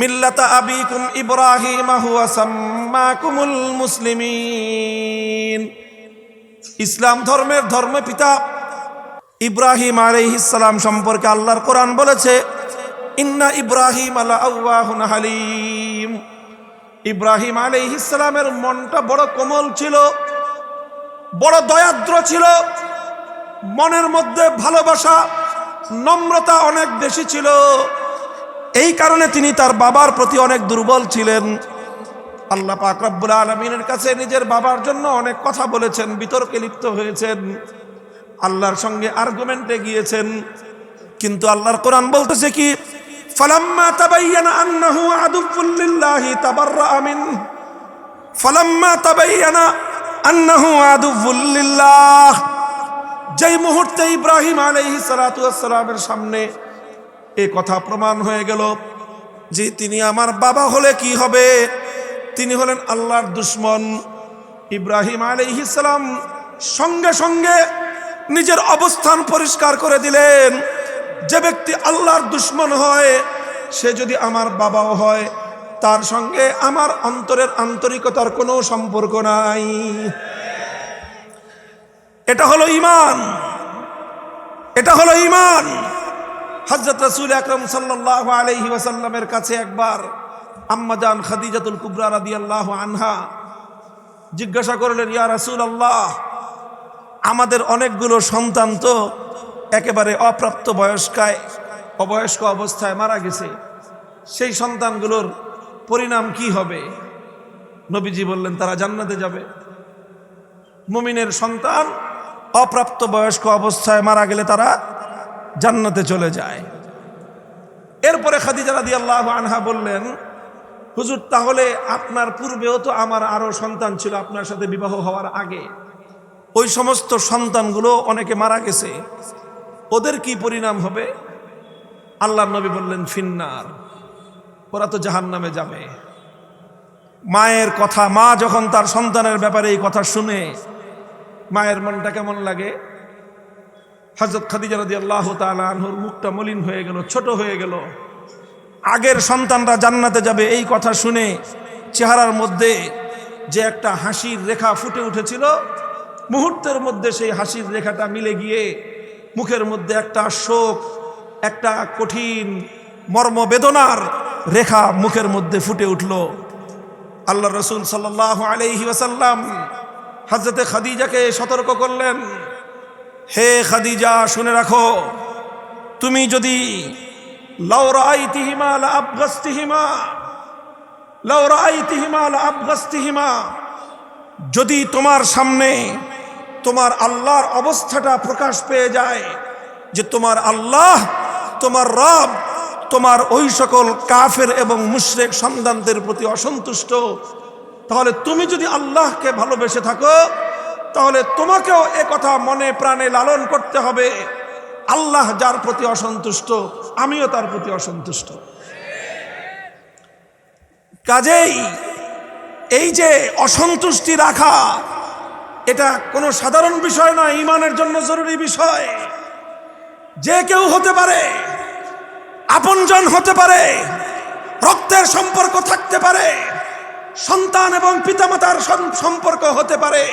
মিল্লাতা আবিকুম ইব্রাহিম সাম্মাকুমুল মুসলিমিন। ইসলাম ধর্মের ধর্মপিতা ইব্রাহিম আলাইহিসসালাম সম্পর্কে আল্লাহর কোরআন বলেছে, ইন্না ইব্রাহিম আলা আউয়াহুন হালিম। ইব্রাহিম আলাইহিসসালামের মনটা বড় কোমল ছিল, বড় দয়াদ্র ছিল, মনের মধ্যে ভালোবাসা, নম্রতা অনেক বেশি ছিল। এই কারণে তিনি তার বাবার প্রতি অনেক দুর্বল ছিলেন। আল্লাহ পাক রব্বুল আলমিনের কাছে নিজের বাবার জন্য অনেক কথা বলেছেন, বিতর্কে লিপ্ত হয়েছেন, আল্লাহর সঙ্গে আর্গুমেন্টে গিয়েছেন। কিন্তু আল্লাহর কোরআন বলতেছে কি যেই মুহূর্তে ইব্রাহিম সালামের সামনে এ কথা প্রমাণ হয়ে গেল যে তিনি আমার বাবা হলে কি হবে? তিনি হলেন আল্লাহর দুশ্মন। ইব্রাহিম আলাইহিসালাম সঙ্গে সঙ্গে নিজের অবস্থান পরিষ্কার করে দিলেন। যে ব্যক্তি আল্লাহর দুশ্মন হয়, সে যদি আমার বাবাও হয়, তার সঙ্গে আমার অন্তরের আন্তরিকতার কোনো সম্পর্ক নাই। এটা হলো ইমান এটা হলো ইমান হজরত রসুল আকরম সাল্লাহ আলহি ওয়াসাল্লামের কাছে একবার আম্মাজান খাদিজাতুল কুবরা রাদি আল্লাহ আনহা জিজ্ঞাসা করলেন, ইয়া রাসুল আল্লাহ আমাদের অনেকগুলো সন্তান তো একেবারে অপ্রাপ্ত বয়স্কায়, অবয়স্ক অবস্থায় মারা গেছে। সেই সন্তানগুলোর পরিণাম কি হবে? নবীজি বললেন, তারা জান্নাতে যাবে। মুমিনের সন্তান অপ্রাপ্ত বয়স্ক অবস্থায় মারা গেলে তারা জান্নাতে চলে যায়। এরপরে খাদিজা রাদি আল্লাহ আনহা বললেন, হুজুর, তাহলে আপনার পূর্বেও তো আমার আরও সন্তান ছিল আপনার সাথে বিবাহ হওয়ার আগে। ওই সমস্ত সন্তানগুলো অনেকে মারা গেছে। ওদের কি পরিণাম হবে? আল্লাহ নবী বললেন, ফিন্নার, ওরা তো জাহান নামে যাবে। মায়ের কথা, মা যখন তার সন্তানের ব্যাপারে এই কথা শুনে, মায়ের মনটা কেমন লাগে? হজরত খাদিজা রাদি আল্লাহ তালুর মুখটা মলিন হয়ে গেল, ছোট হয়ে গেল। আগের সন্তানরা জান্নাতে যাবে এই কথা শুনে চেহারার মধ্যে যে একটা হাসির রেখা ফুটে উঠেছিল, মুহূর্তের মধ্যে সেই হাসির রেখাটা মিলে গিয়ে মুখের মধ্যে একটা শোক, একটা কঠিন মর্মবেদনার রেখা মুখের মধ্যে ফুটে উঠল। আল্লাহ রসুল সাল্লাহ আলহি ওয়াসাল্লাম হজরতে খাদিজাকে সতর্ক করলেন হে খাদিজা, শুনে রাখো। তুমি যদি লৌরাই তিহিমা আবগস্তিহিমা লৌরাই তিহিমা আবগস্তিহিমা যদি তোমার সামনে তোমার আল্লাহর অবস্থাটা প্রকাশ পেয়ে যায় যে তোমার আল্লাহ, তোমার রব, তোমার ওই সকল কাফের এবং মুশরেক সন্তানদের প্রতি অসন্তুষ্ট, তাহলে তুমি যদি আল্লাহকে ভালোবেসে থাকো তাহলে তোমাকেও এ কথা মনে প্রাণে লালন করতে হবে। আল্লাহ যার প্রতি অসন্তুষ্ট, আমিও তার প্রতি অসন্তুষ্ট। কাজেই এই যে অসন্তুষ্টি রাখা, এটা কোনো সাধারণ বিষয় নয় ইমানের জন্য জরুরি বিষয়। যে কেউ হতে পারে, আপনজন হতে পারে, রক্তের সম্পর্ক থাকতে পারে, সন্তান এবং পিতামাতার সম্পর্ক হতে পারে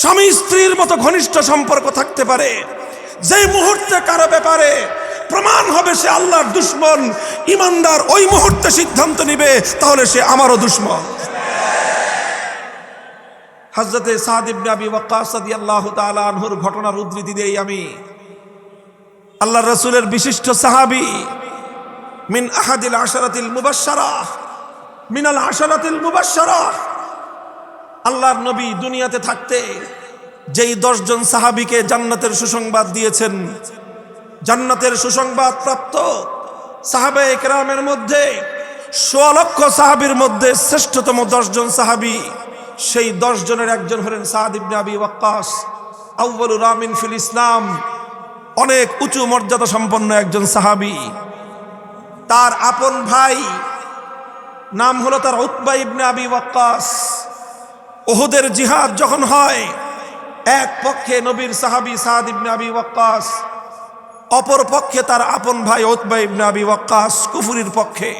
স্বামী স্ত্রীর মতো ঘনিষ্ঠ সম্পর্ক থাকতে পারে। যে মুহূর্তে কারও ব্যাপারে প্রমাণ হবে সে আল্লাহর দুশ্মন, ইমানদার, ওই মুহূর্তে সিদ্ধান্ত নিবে, তাহলে সে আমারও দুশ্মন। হজরতে সাদিবনে আবি ওয়াক্কাসাদি আল্লাহ আনহুর ঘটনার উদ্ধৃতি দেই আমি। আল্লাহ রসুলের বিশিষ্ট সাহাবি, মিন আহাদিল আশারাতিল মুবাশশারা মিনাল আশারাতিল মুবাশশারা আল্লাহর নবী দুনিয়াতে থাকতে যেই দশজন সাহাবিকে জান্নাতের সুসংবাদ দিয়েছেন, জান্নাতের সুসংবাদ প্রাপ্ত সাহাবে একরামের মধ্যে সোয়ালক্ষ সাহাবির মধ্যে শ্রেষ্ঠতম দশজন সাহাবি, সেই দশ জনের একজন হলেন সাহাদ আবি ওয়াক্কাস। আউ্বালুর রামিন ফিল ইসলাম, অনেক উঁচু মর্যাদা সম্পন্ন একজন সাহাবি। তার আপন ভাই নাম হলো তার উৎবা ইবনে আবি ওয়াক্কাস। ওহুদের জিহাদ যখন হয়, এক পক্ষে নবীর সাহাবি সাদ ইবনে আবি ওয়াক্কাস, অপর পক্ষে তার আপন ভাই ওতবা ইবনে আবি ওয়াক্কাস কুফুরির পক্ষে।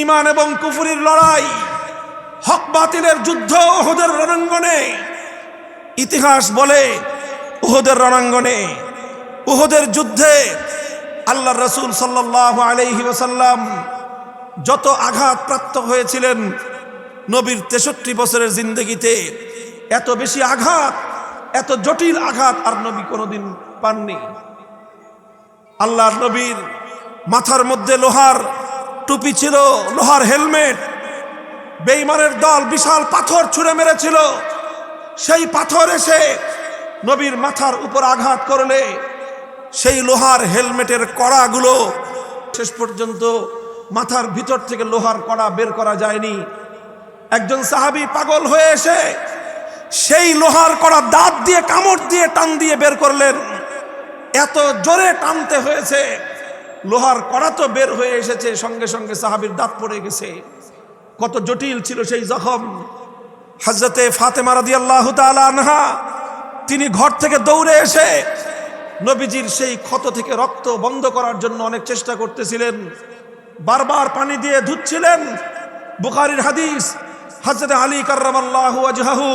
ইমান এবং কুফুরির লড়াই, হক বাতিলের যুদ্ধ ওহদের রণাঙ্গনে। ইতিহাস বলে উহদের রণাঙ্গনে, উহদের যুদ্ধে আল্লাহ রসুল সাল্লাহ আলহি ওসাল্লাম যত আঘাত প্রাপ্ত হয়েছিলেন নবীর তেষট্টি বছরের জিন্দগিতে এত বেশি আঘাত, এত জটিল আঘাত আর নবী কোনোদিন পাননি। আল্লাহর নবীর মাথার মধ্যে লোহার টুপি ছিল, লোহার হেলমেট, বেইমানের দল বিশাল পাথর ছুঁড়ে মেরেছিল। সেই পাথর এসে নবীর মাথার উপর আঘাত করলে সেই লোহার হেলমেটের কড়াগুলো শেষ পর্যন্ত মাথার ভিতর থেকে লোহার কড়া বের করা যায়নি। একজন সাহাবী পাগল হয়ে এসে সেই লোহার কড়া দাঁত দিয়ে, কামড় দিয়ে, টান দিয়ে বের করলেন। এত জোরে টানতে হয়েছে। লোহার কড়া তো বের হয়ে এসেছে, সঙ্গে সঙ্গে সাহাবীর দাঁত পড়ে গেছে। কত জটিল ছিল সেই জখম। হজরতে ফাতেমা রাদি আল্লাহ আনহা, তিনি ঘর থেকে দৌড়ে এসে নবীজির সেই ক্ষত থেকে রক্ত বন্ধ করার জন্য অনেক চেষ্টা করতেছিলেন। বারবার পানি দিয়ে ধুচ্ছিলেন। বুখারির হাদিস হজরত আলী কার্রামাল্লাহু আজহাহু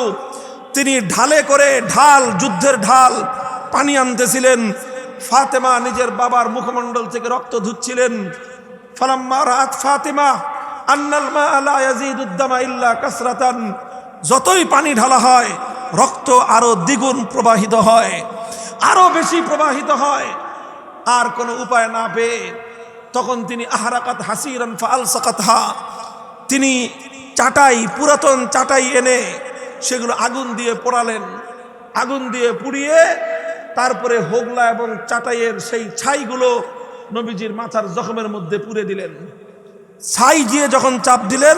তিনি ঢালে করে ঢাল, যুদ্ধের ঢাল পানি আনতেছিলেন। ফাতেমা নিজের বাবার মুখমণ্ডল থেকে রক্ত ধুচ্ছিলেন। ফালাম্মা রাত ফাতেমা, আন্নাল মা লা ইয়াজিদুদ্দামা ইল্লা যতই পানি ঢালা হয়, রক্ত আরও দ্বিগুণ প্রবাহিত হয়, আরও বেশি প্রবাহিত হয়। আর কোনো উপায় না পেয়ে তখন তিনি আহারাকাত হাসিরান ফাল সাকাতহা তিনি চাটাই, পুরাতন চাটাই এনে সেগুলো আগুন দিয়ে পোড়ালেন। আগুন দিয়ে পুড়িয়ে তারপরে হোগলা এবং চাটাইয়ের সেই ছাইগুলো নবীজির মাথার জখমের মধ্যে পুড়ে দিলেন। ছাই দিয়ে যখন চাপ দিলেন,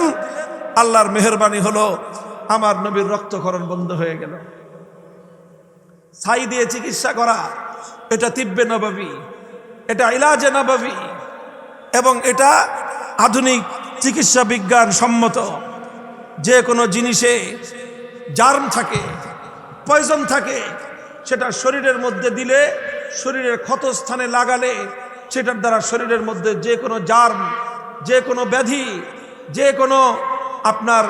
আল্লাহর মেহরবানি হলো, আমার নবীর রক্তক্ষরণ বন্ধ হয়ে গেল। ছাই দিয়ে চিকিৎসা করা, এটা তিব্বে নবাবী, এটা ইলাজে নবাবী, এবং এটা আধুনিক চিকিৎসা বিজ্ঞান সম্মত। যে কোনো জিনিসে জার্ম থাকে, পয়জন থাকে, সেটা শরীরের মধ্যে দিলে শরীরের ক্ষতস্থানে লাগালে সেটার দ্বারা শরীরের মধ্যে যে কোনো জার্ম, যে কোনো ব্যাধি, যে কোনো আপনার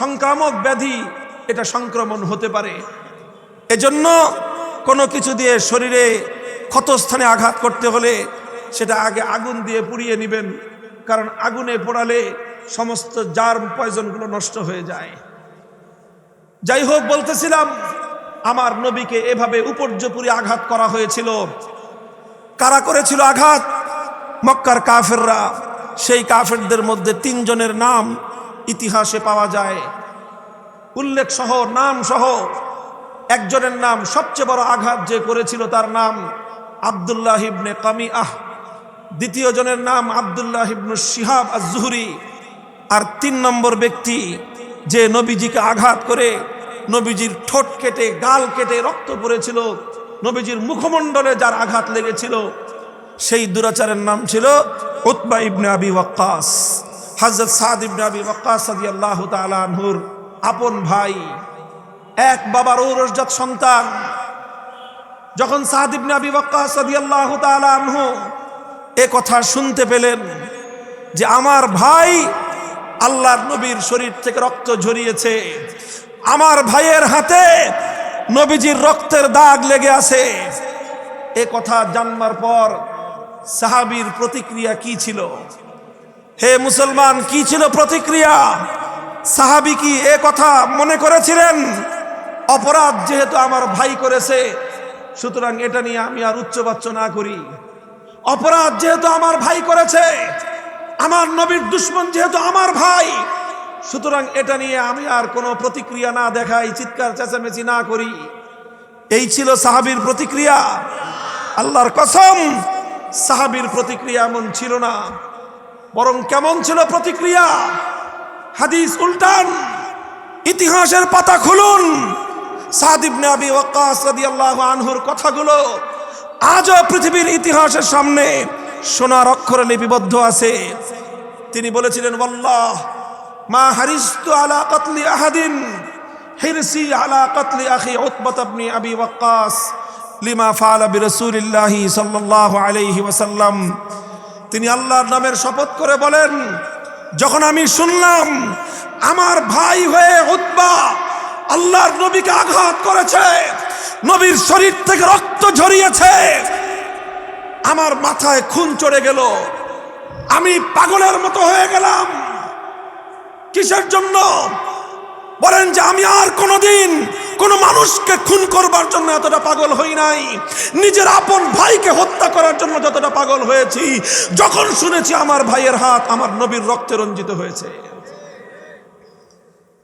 সংক্রামক ব্যাধি, এটা সংক্রমণ হতে পারে। এজন্য কোনো কিছু দিয়ে শরীরে ক্ষতস্থানে আঘাত করতে হলে সেটা আগে আগুন দিয়ে পুড়িয়ে নেবেন, কারণ আগুনে পোড়ালে সমস্ত জার্ম পয়জনগুলো নষ্ট হয়ে যায়। যাই হোক বলতেছিলাম, আমার নবীকে এভাবে উপর্যপুরি আঘাত করা হয়েছিল। কারা করেছিল আঘাত? মক্কার কাফেররা। সেই কাফেরদের মধ্যে তিনজনের নাম ইতিহাসে পাওয়া যায়। উল্লেখ সহ নাম সহ একজনের নাম সবচেয়ে বড় আঘাত যে করেছিল তার নাম আবদুল্লাহ ইবনে কামি আহ দ্বিতীয় জনের নাম আবদুল্লাহ ইবনু শিহাব আজহুরি আর তিন নম্বর ব্যক্তি যে নবীজিকে আঘাত করে নবীজির ঠোঁট কেটে, গাল কেটে রক্ত পড়েছিল, নবীজির মুখমণ্ডলে যার আঘাত লেগেছিল, সেই দুরাচারের নাম ছিল উতবা ইবনে আবি ওয়াক্কাস। হজরত সাদ ইবনে আবি ওয়াক্কাস সাদি আল্লাহ তালাহুর আপন ভাই, এক বাবার ঔরসজাত সন্তান। যখন সাদ ইবনে আবি ওয়াক্কাস সাদি আল্লাহ তালাহু এ কথা শুনতে পেলেন যে, আমার ভাই আল্লাহর নবীর শরীর থেকে রক্ত ঝরিয়েছে। আমার ভাইয়ের হাতে নবীজির রক্তের দাগ লেগে আছে। এ কথা জানবার পর সাহাবির প্রতিক্রিয়া কি ছিল? হে মুসলমান, কি ছিল প্রতিক্রিয়া? সাহাবি কি এ কথা মনে করেছিলেন? অপরাধ যেহেতু আমার ভাই করেছে, সুতরাং এটা নিয়ে আমি আর উচ্চবাচ্য না করি। অপরাধ যেহেতু আমার ভাই করেছে আমার নবীর দুশ্মন যেহেতু আমার ভাই, সুতরাং এটা নিয়ে আমি আর কোনো প্রতিক্রিয়া না দেখাই, চিৎকার, চেঁচামেচি না করি। এই ছিল সাহাবির প্রতিক্রিয়া। আল্লাহর কসম, সাহাবির প্রতিক্রিয়া এমন ছিল না। বরং কেমন ছিল প্রতিক্রিয়া? হাদিস উল্টান, ইতিহাসের পাতা খুলুন। আনহুর কথাগুলো আজও পৃথিবীর ইতিহাসের সামনে সোনার অক্ষরে লিপিবদ্ধ আছে। তিনি বলেছিলেন বল্লাহ মা হারিস্তু আলা কাতলি আহাদিন, হিরসি আলা কাতলি আখি উতবাত ইবনে আবি ওয়াক্কাস, লিমা ফাআলা বিরাসূলিল্লাহি সাল্লাল্লাহু আলাইহি ওয়াসাল্লাম। তিনি আল্লাহর নামের শপথ করে বলেন, যখন আমি শুনলাম আমার ভাই হয়ে উদ্বা আল্লাহর নবীকে আঘাত করেছে, নবীর শরীর থেকে রক্ত ঝরিয়েছে আমার মাথায় খুন চড়ে গেল। আমি পাগলের মতো হয়ে গেলাম। কিসের জন্য? বলেন যে আমি আর কোনোদিন কোনো মানুষকে খুন করবার জন্য এতটা পাগল হই নাই। নিজের আপন ভাইকে হত্যা করার জন্য যতটা পাগল হয়েছি, যখন শুনেছি আমার ভাইয়ের হাত আমার নবীর রক্তে রঞ্জিত হয়েছে।